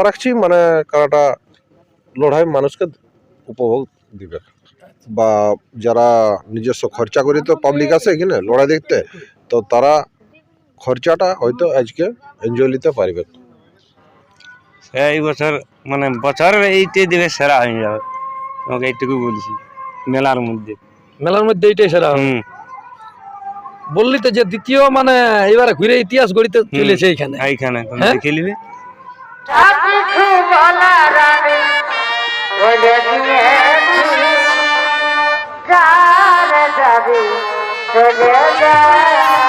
আশা রাখছি মানে কারাটা লড়াই মানুষকে উপভোগ দিবে। বা যারা নিজস্ব খরচা করে তো পাবলিক আসে এখানে লড়াই দেখতে তো তারা খরচাটা হয়তো আজকে এনজয় নিতে পারবে। এই বছর মানে বছরের এইটাই দিলে সেরা হয়ে যাবে। তোমাকে এইটুকু বলছি মেলার মধ্যে। মেলার মধ্যে এইটাই সেরা। হুম। বললি তো যে দ্বিতীয় মানে এবারে ঘুরে ইতিহাস গড়িতে চলেছে এইখানে। এইখানে। তুমি হ্যাঁ? দেখে নিবে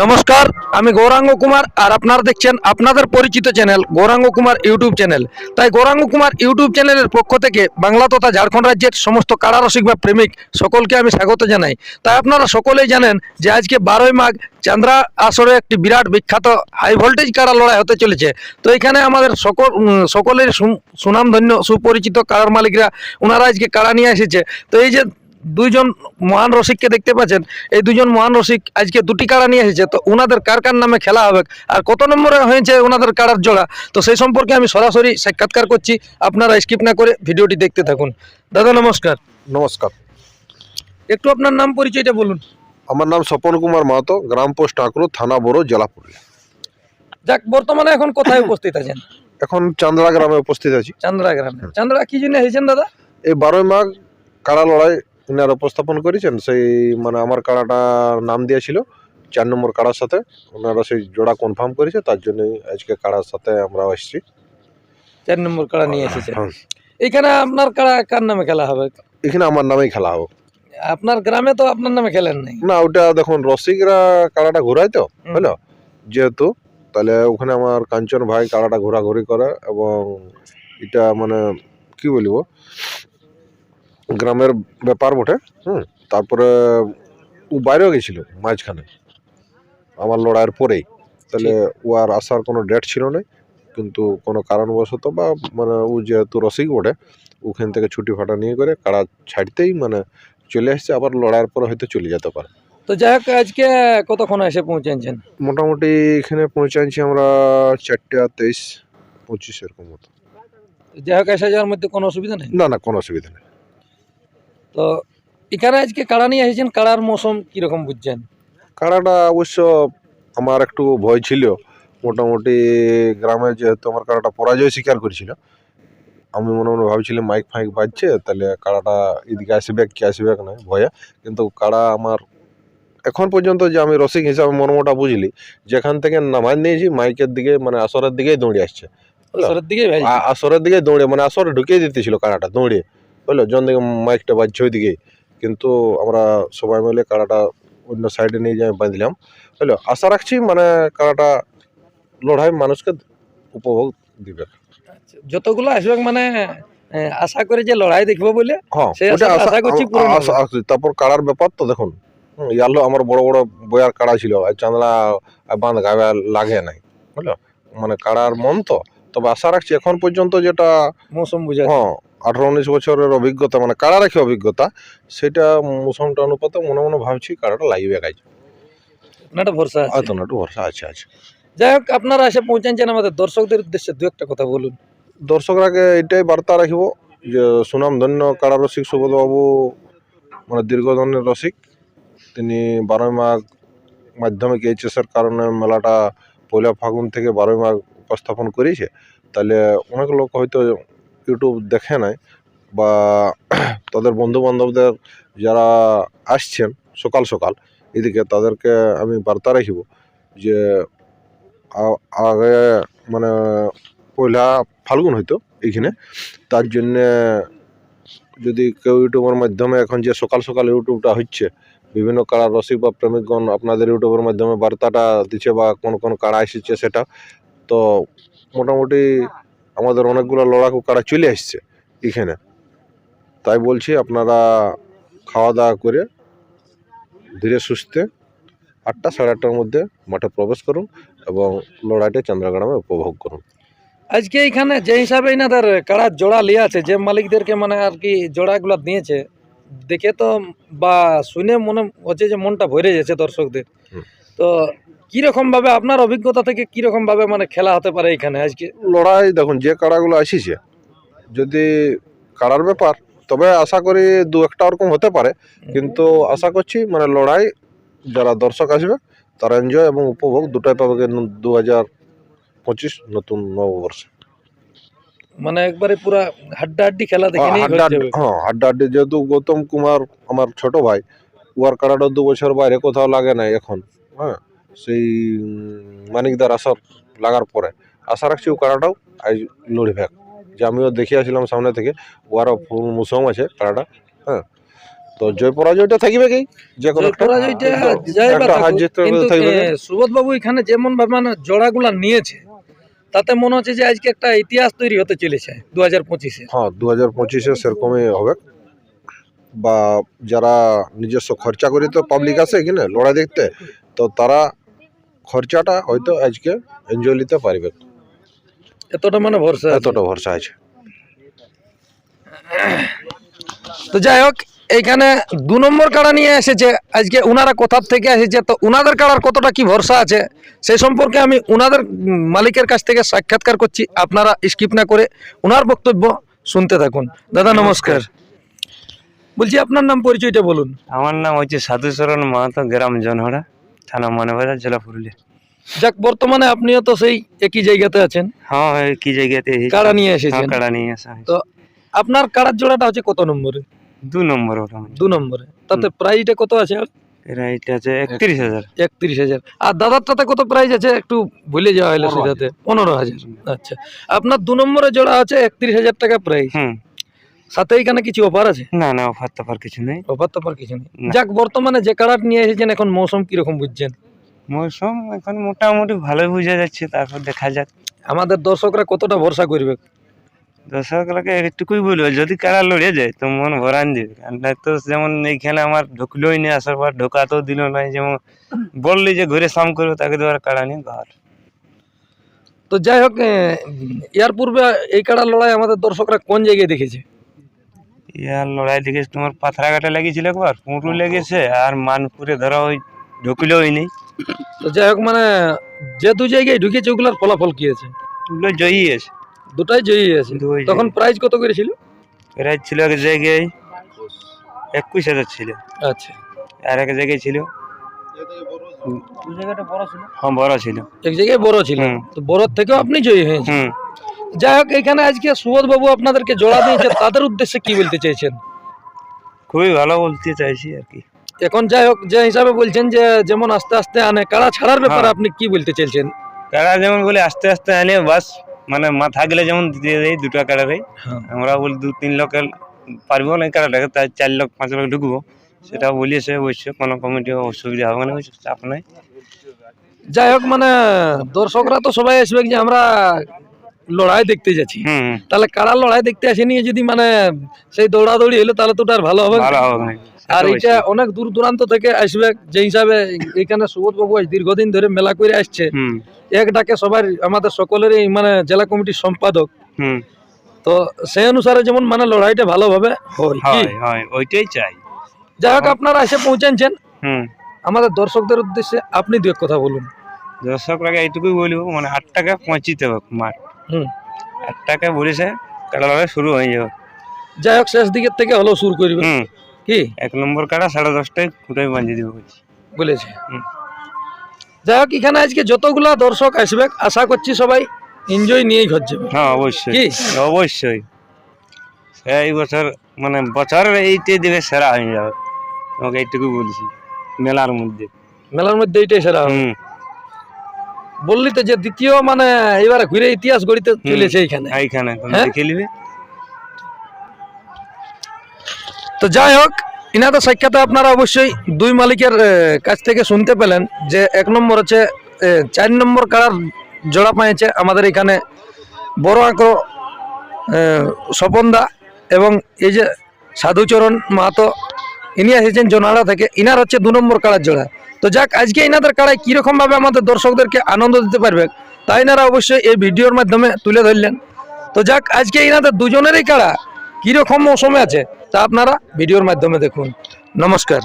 নমস্কার, আমি গৌরাঙ্গ কুমার আর আপনারা দেখছেন আপনাদের পরিচিত channel Gouranga Kumar YouTube channel. তাই গৌরাঙ্গ কুমার ইউটিউব চ্যানেলের পক্ষ থেকে বাংলা তথা ঝাড়খণ্ড রাজ্যের সমস্ত কারারসিক বা প্রেমিক সকলকে আমি স্বাগত জানাই। তাই আপনারা সকলেই জানেন যে আজকে বারোই মাঘ চান্দ্রা আসরে একটি বিরাট বিখ্যাত হাই ভোল্টেজ কারা লড়াই হতে চলেছে। তো এখানে আমাদের সকল সকলের সুনামধন্য, সুপরিচিত কারার মালিকরা ওনারা আজকে কারা নিয়ে এসেছে। তো এই যে দুইজন মহান রসিককে দেখতে পাচ্ছেন। এই দুজন মহান রসিক আজকে দুটি কাড়া নিয়ে এসেছে। তো ওনাদের কার কার নামে খেলা হবে? আর কত নম্বরে হয়েছে ওনাদের কাড়ার জোড়া? তো সেই সম্পর্কে আমি সরাসরি সাক্ষাৎকার করছি। আপনারা স্কিপ না করে ভিডিওটি দেখতে থাকুন। দাদা নমস্কার। নমস্কার। একটু আপনার নাম পরিচয়টা বলুন। আমার নাম স্বপন কুমার মাহাতো গ্রাম পোস্ট আঁকড়ো থানা বড় জেলা পুরুলিয়া। যাক বর্তমানে এখন কোথায় উপস্থিত আছেন? এখন চান্দ্রা গ্রামে উপস্থিত আছি। চান্দ্রা গ্রামে। চান্দ্রা কি জন্য এসেছেন দাদা? এই বারোই মাঘ কাড়া লড়াই ইনারা উপস্থাপন করেছেন সেই মানে আমার কাড়াটা নাম দিয়েছিল চার নম্বর কাড়ার সাথে। ওনারা সেই জোড়া কনফার্ম করেছে তার জন্যই আজকে কাড়ার সাথে আমরা এসেছি চার নম্বর কাড়া নিয়ে এসেছেন। হ্যাঁ। এখানে আপনার কাড়া কার নামে খেলা হবে? এখানে আমার নামেই খেলা হবে। আপনার গ্রামে তো আপনার নামে খেলেন নাই। না ওটা দেখুন রসিকরা কাড়াটা ঘোরায় তো। হলো? যেহেতু তাহলে ওখানে আমার কাঞ্চন ভাই কাড়াটা ঘোরাঘুরি করে এবং এটা মানে কি বলব? গ্রামের ব্যাপার বটে হুম তারপরে ও বাইরেও গেছিল মাঝখানে আমার লড়াইয়ের পরেই। তাহলে ও আর আসার কোনো ডেট ছিল না কিন্তু কোনো কারণবশত বা মানে ও যেহেতু রসিক বটে ওখান থেকে ছুটি ফাটা নিয়ে করে কাড়া ছাড়তেই মানে চলে আসছে আবার লড়াইয়ের পরে হয়তো চলে যেতে পারে। তো যাই হোক আজকে কতক্ষণ এসে পৌঁছেছেন? মোটামুটি এখানে পৌঁছাচ্ছি আমরা চারটে তেইশ পঁচিশ এরকম মতো। যাই হোক এসে যাওয়ার মধ্যে কোনো অসুবিধা নেই? না না কোনো অসুবিধা নেই। তো এখানে আজকে কাড়া নিয়ে এসেছেন কাড়ার মৌসুম কীরকম বুঝছেন? কাড়াটা অবশ্য আমার একটু ভয় ছিল। মোটামুটি গ্রামে যেহেতু আমার কাড়াটা পরাজয় স্বীকার করেছিল আমি মনে মনে ভাবছিলাম মাইক ফাইক বাজছে তাহলে কাড়াটা এদিকে আসবে কি আসবে না ভয়ে। কিন্তু কাড়া আমার এখন পর্যন্ত যে আমি রসিক হিসাবে মর্মটা বুঝলি যেখান থেকে নামাজ নিয়েছি মাইকের দিকে মানে আসরের দিকেই দৌড়ে আসছে? আসরের দিকে আসরের দিকে দৌড়ে মানে আসরে ঢুকিয়ে দিতেছিল কাড়াটা দৌড়ে বুঝলো? জন দিকে মাইকটা বাজছে ওই দিকে কিন্তু আমরা সবাই মিলে কাড়াটা অন্য সাইডে নিয়ে যাই বাঁধলাম বুঝলো? আশা রাখছি মানে কাড়াটা লড়াই মানুষকে উপভোগ দিবে। যতগুলো আসবে মানে আশা করে যে লড়াই দেখব বলে হ্যাঁ তারপর কাড়ার ব্যাপার তো দেখুন। ইয়ারলো আমার বড় বড় বয়ার কাড়া ছিল। আর বাঁধ গাবে লাগে নাই। বুঝলো? মানে কাড়ার মন তো। তবে আশা রাখছি এখন পর্যন্ত যেটা মৌসুম বুঝে হ্যাঁ আঠারো উনিশ বছরের অভিজ্ঞতা মানে কাড়া রাখি অভিজ্ঞতা সেটা মৌসুমটা অনুপাতে মনে মনে ভাবছি কাড়াটা লাগবে গাছ একটা ভরসা আছে? হয়তো না একটু ভরসা আছে আছে। যাই হোক আপনারা এসে পৌঁছাচ্ছেন আমাদের দর্শকদের উদ্দেশ্যে দু একটা কথা বলুন। দর্শকরাকে এটাই বার্তা রাখিব যে সুনাম ধন্য কাড়া রসিক সুবোধবাবু মানে দীর্ঘদিনের রসিক। তিনি বারোই মাঘ মাধ্যমিক এইচএসের কারণে মেলাটা পয়লা ফাগুন থেকে বারোই মাঘ উপস্থাপন করেছে। তাহলে অনেক লোক হয়তো ইউটিউব দেখে নাই বা তাদের বন্ধু বান্ধবদের যারা আসছেন সকাল সকাল, এদিকে তাদেরকে আমি বার্তা রাখিব যে আগে মানে পয়লা ফাল্গুন হয়তো এইখানে তার জন্যে যদি কেউ ইউটিউবের মাধ্যমে এখন যে সকাল সকাল ইউটিউবটা হচ্ছে, বিভিন্ন কাড়া রসিক বা প্রেমিকগণ আপনাদের ইউটিউবের মাধ্যমে বার্তাটা দিচ্ছে বা কোন কোন কাড়া এসেছে সেটা, তো মোটামুটি আমাদের অনেকগুলো লড়াকু কারা চলে আসছে এখানে। তাই বলছি আপনারা খাওয়া দাওয়া করে ধীরে সুস্থে আটটা সাড়ে আটটার মধ্যে মাঠে প্রবেশ করুন এবং লড়াইটা চন্দ্রগ্রামে উপভোগ করুন। আজকে এখানে যে হিসাবে এনাদের কাড়ার জোড়া লিয়ে আছে যে মালিকদেরকে মানে আর কি জোড়াগুলো দিয়েছে দেখে তো বা শুনে মনে হচ্ছে যে মনটা ভরে যাচ্ছে দর্শকদের। তো কীরকম ভাবে আপনার অভিজ্ঞতা থেকে কীরকম ভাবে মানে খেলা হতে পারে এখানে? আজকে লড়াই দেখুন যে কাড়াগুলো আসিছে যদি কাড়ার ব্যাপার তবে আশা করি দু একটা ওরকম হতে পারে। কিন্তু আশা করছি মানে লড়াই যারা দর্শক আসবে তারা এনজয় এবং উপভোগ দুটাই পাবে দু হাজার পঁচিশ নতুন নববর্ষে। মানে একবারে পুরা হাড্ডাহাড্ডি খেলা দেখে ঘরে হ্যাঁ হাড্ডাহাড্ডি যেহেতু গৌতম কুমার আমার ছোট ভাই উয়ার কাড়াটা দু বছর বাইরে কোথাও লাগে নাই এখন হ্যাঁ। সেই মানিকদার আসার লাগার পরে। আশা রাখছি ও কাড়াটাও আজ লড়বে যে আমিও দেখে আসলাম সামনে থেকে ওয়ারও মুসম আছে কাড়াটা হ্যাঁ। তো জয় পরাজয়টা থাকবে কি? যে কোনো সুবোধ বাবু এখানে যেমন মানে জোড়াগুলা নিয়েছে তাতে মনে হচ্ছে যে আজকে একটা ইতিহাস তৈরি হতে চলেছে দু হাজার পঁচিশে। হ্যাঁ দু হাজার পঁচিশে সেরকমই হবে। বা যারা নিজস্ব খরচা করে তো পাবলিক আসে কিনা লড়াই দেখতে তো তারা খরচাটা হয়তো আজকে এনজয় নিতে পারবে। এতটা মানে ভরসা এতটা ভরসা আছে। তো যাই হোক এইখানে দু নম্বর কাড়া নিয়ে এসেছে। আজকে উনারা কোথার থেকে এসেছে? তো উনাদের কাড়ার কতটা কি ভরসা আছে? সেই সম্পর্কে আমি উনাদের উম, মালিকের কাছ থেকে সাক্ষাৎকার করছি। আপনারা স্কিপ না করে উনার বক্তব্য শুনতে থাকুন। দাদা নমস্কার। বলছি আপনার নাম পরিচয়টা বলুন। আমার নাম হচ্ছে সাধুচরণ মাহাতো গ্রাম জনহরা। থানা মানবাজার জেলা পুরুলিয়া। যাক বর্তমানে আপনিও তো সেই একই জায়গাতে আছেন। হ্যাঁ এই কি জায়গাতে এসেছি? কাড়া নিয়ে হ্যাঁ, এসেছেন কাড়া নিয়ে আসা হয়েছে। তো আপনার কাড়ার জোড়াটা হচ্ছে কত নম্বরে? দু নম্বর ওটা আমার। দু নম্বরে। তাতে প্রাইসটা কত আছে এরা এটা আছে একত্রিশ হাজার। একত্রিশ হাজার। আর দাদারটাতে কত প্রাইস আছে? একটু ভুলে যাওয়া হলো পনেরো সেটাতে। পনেরো হাজার। আচ্ছা। আপনার দু নম্বরে জোড়া আছে একত্রিশ হাজার টাকা প্রাইস হুম। সাথে এখানে কিছু অফার আছে? না না অফার টফার কিছু নেই। অফার টফার কিছু নেই? যাক বর্তমানে যে কাড়াট নিয়ে এসেছেন এখন মৌসুম কীরকম বুঝছেন? মৌসুম এখন মোটামুটি ভালোই বোঝা যাচ্ছে তারপর দেখা যাক। আমাদের দর্শকরা কতটা ভরসা করবে? দর্শকরাকে একটুকুই বলব যদি কারা লড়ে যায় তো মন ভরান দিবে তো যেমন এইখানে আমার ঢুকলোই নি আসার পর ঢোকাতেও দিল না যেমন বললি যে ঘুরে সাম করব তাকে তো আর কাড়া নিয়ে ঘর। তো যাই হোক এ, ইয়ার পূর্বে এই কাড়ার লড়াই আমাদের দর্শকরা কোন জায়গায় দেখেছে? ইয়ার লড়াই দেখেছি তোমার পাথরাঘাটে লেগেছিল একবার পুঁটু লেগেছে আর মানপুরে ধরো ওই ঢুকলেই নেই। তো যাই হোক মানে যে দু জায়গায় ঢুকেছে ওগুলার ফলাফল কি আছে? ওগুলো জয়ী আছে। দুটাই জয়ী আছে। তখন প্রাইস কত করেছিল? প্রায় ছিল এক জায়গায় একুশ হাজার ছিল। আচ্ছা। আর এক জায়গায় ছিল? হ্যাঁ বড় ছিল। এক জায়গায় বড় ছিল। তো বড় থেকেও আপনি জয়ী হয়েছেন। হুম। যাই হোক এখানে আজকে সুবোধ বাবু আপনাদেরকে জোড়া দিয়েছে তাদের উদ্দেশ্যে কি বলতে চাইছেন? খুবই ভালো বলতে চাইছি আর কি। এখন যাই হোক যে হিসাবে বলছেন যে যেমন আস্তে আস্তে আনে কাড়া ছাড়ার ব্যাপারে হ্যাঁ। আপনি কি বলতে চাইছেন? কাড়া যেমন বলে আস্তে আস্তে আনে বাস মানে মা থাকলে যেমন দিয়ে দেয় দুটো কাড়ারে হ্যাঁ। আমরা বলি দু তিন লোকের পারব না কাড়াটাকে তাই চার লোক পাঁচ লোক ঢুকবো। সেটা বলিয়েছে অবশ্য কোনো কমিটি অসুবিধা হবে না চাপ নাই। যাই হোক মানে দর্শকরা তো সবাই আসবে যে আমরা লড়াই দেখতে যাচ্ছি। তাহলে কাড়ার লড়াই দেখতে আসে নিয়ে যদি মানে সেই দৌড়াদৌড়ি হলো তাহলে তো আর ভালো হবে আর এটা অনেক দূর দূরান্ত থেকে আসবে যে হিসাবে এখানে সুবোধ বাবু দীর্ঘদিন ধরে মেলা করে আসছে। এক ডাকে সবার আমাদের সকলেরই মানে জেলা কমিটির সম্পাদক। হুম। তো সেই অনুসারে যেমন মানে লড়াইটা ভালোভাবে হয় ওইটাই চাই। যাই হোক আপনারা এসে পৌঁছাচ্ছেন হুম। আমাদের দর্শকদের উদ্দেশ্যে আপনি দু এক কথা বলুন। দর্শকরাকে এইটুকুই বলব মানে আট টাকা পৌঁছিতে হবে মাঠ। হুম। আট টাকা বলেছে লড়াই শুরু হয়ে যাবে। যাই হোক শেষ দিকের থেকে হলেও শুরু করবে। কি? এক নম্বর কাড়া সাড়ে দশটায় খুঁটাই বাঁধিয়ে দেবো বলছি। যাই হোক এখানে আজকে যতগুলা দর্শক আসবে আশা করছি সবাই এনজয় নিয়েই ঘর যাবে। হ্যাঁ অবশ্যই। কি? অবশ্যই। এই বছর মানে বছরের এইটাই দেবে সেরা হয়ে যাবে। তোমাকে এইটুকু বলছি মেলার মধ্যে। মেলার মধ্যে এইটাই সেরা। হুম। বললি তো যে দ্বিতীয় মানে এবারে ঘুরে ইতিহাস গড়িতে চলেছে এইখানে। হ্যাঁ? দেখে নিবে। তো যাই হোক ইনাদের সাক্ষাতে আপনারা অবশ্যই দুই মালিকের কাছ থেকে শুনতে পেলেন যে এক নম্বর হচ্ছে চার নম্বর কারার জোড়া পাইছে আমাদের এখানে বড় আঁকড়ো স্বপনদা এবং এই যে সাধুচরণ মাহাতো ইনি এসেছেন জোনাড়া থেকে। ইনার হচ্ছে দু নম্বর কাড়ার জোড়া। তো যাক, আজকে এনাদের কাড়ায় কীরকমভাবে আমাদের দর্শকদেরকে আনন্দ দিতে পারবে তাই এনারা অবশ্যই এই ভিডিওর মাধ্যমে তুলে ধরলেন। তো যাক, আজকে এনাদের দুজনেরই কারা কীরকম মৌসুমে আছে, তা আপনারা ভিডিওর মাধ্যমে দেখুন। নমস্কার।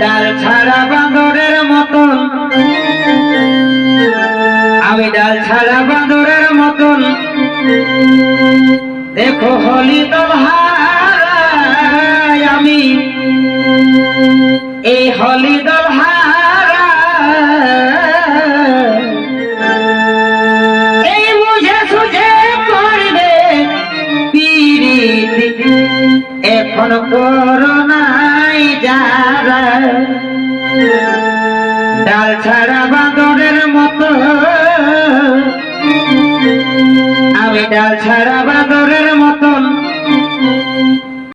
ডাল ছাড়া বাঁদরের মতন আমি ডাল ছাড়া বাঁদরের মতন দেখো হলি তো আমি। এই হলি দল এখন করো ছাড়া বাঁদরের মতো। আমি ডাল ছাড়া